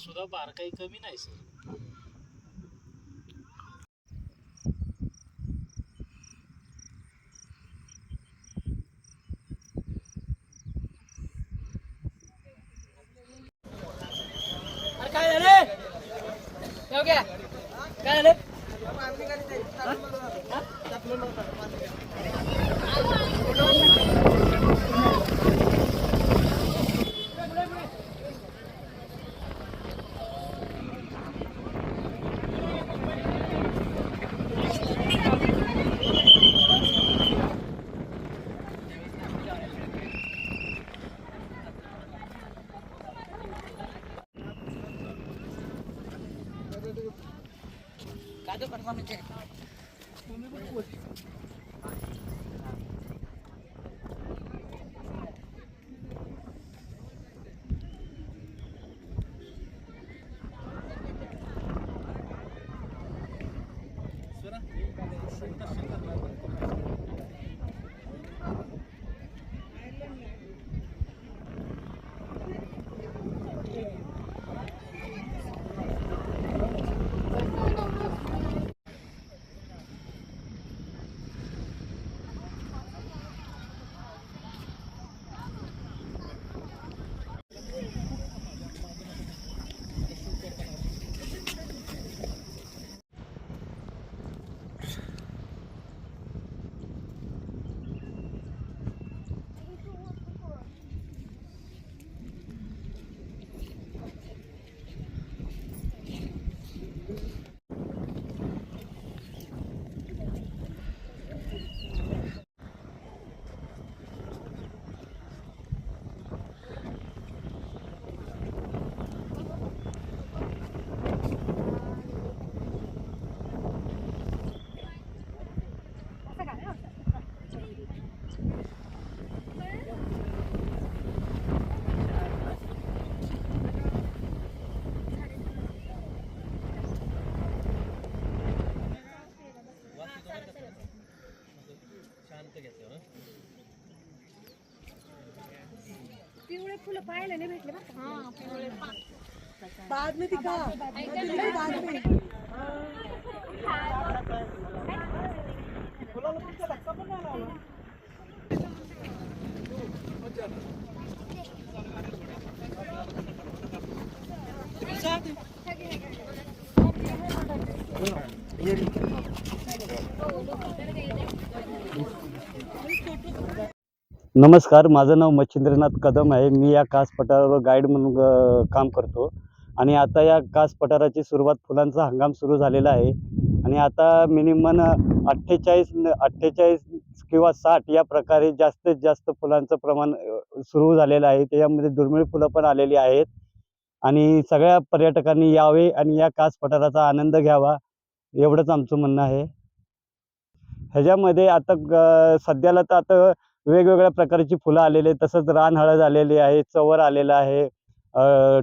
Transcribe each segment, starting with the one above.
सुद्धा बार काही कमी नाही सर. काय झालं? जाऊ घ्या. काय झालं काय परफॉर्मन्स आहे पिवळे फुलं पाहायला नाही भेटले का? हा पिवळे बाद में दिखा नमस्कार माझं नाव मच्छिंद्रनाथ कदम आहे. मी या कास पठारावर गाईड म्हणून काम करतो. आणि आता या कास पठाराची सुरुवात फुलांचा हंगाम सुरू झालेला आहे. आणि आता मिनिमम अठ्ठेचाळीस अठ्ठेचाळीस किंवा साठ या प्रकारे जास्तीत जास्त फुलांचं प्रमाण सुरू झालेलं आहे. त्याच्यामध्ये दुर्मिळ फुलं पण आलेली आहेत. आणि सगळ्या पर्यटकांनी यावे आणि या कास पठाराचा आनंद घ्यावा. एवढंच आमचं म्हणणं आहे. ह्याच्यामध्ये आता ग- सध्याला तर आता वेगवेगळ्या प्रकारची फुलं आलेली तसंच रान हळद आलेली आहे चवर आलेलं आहे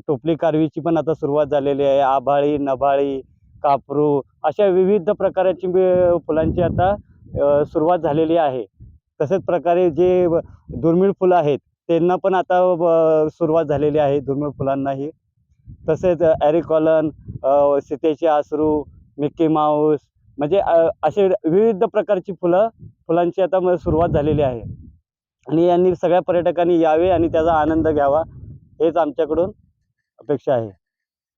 टोपली कारवीची पण आता सुरुवात झालेली आहे. आभाळी नभाळी कापरू अशा विविध प्रकारची फुलांची आता सुरुवात झालेली आहे. तसेच प्रकारे जे दुर्मिळ फुलं आहेत त्यांना पण आता सुरुवात झालेली आहे दुर्मिळ फुलांनाही. तसेच ॲरिकॉलन सीतेचे आसरू मिक्की माऊस म्हणजे असे विविध प्रकारची फुलं फुलांची आता म- सुरुवात झालेली आहे. आणि यांनी सगळ्या पर्यटकांनी यावे आणि त्याचा आनंद घ्यावा हेच आमच्याकडून अपेक्षा आहे.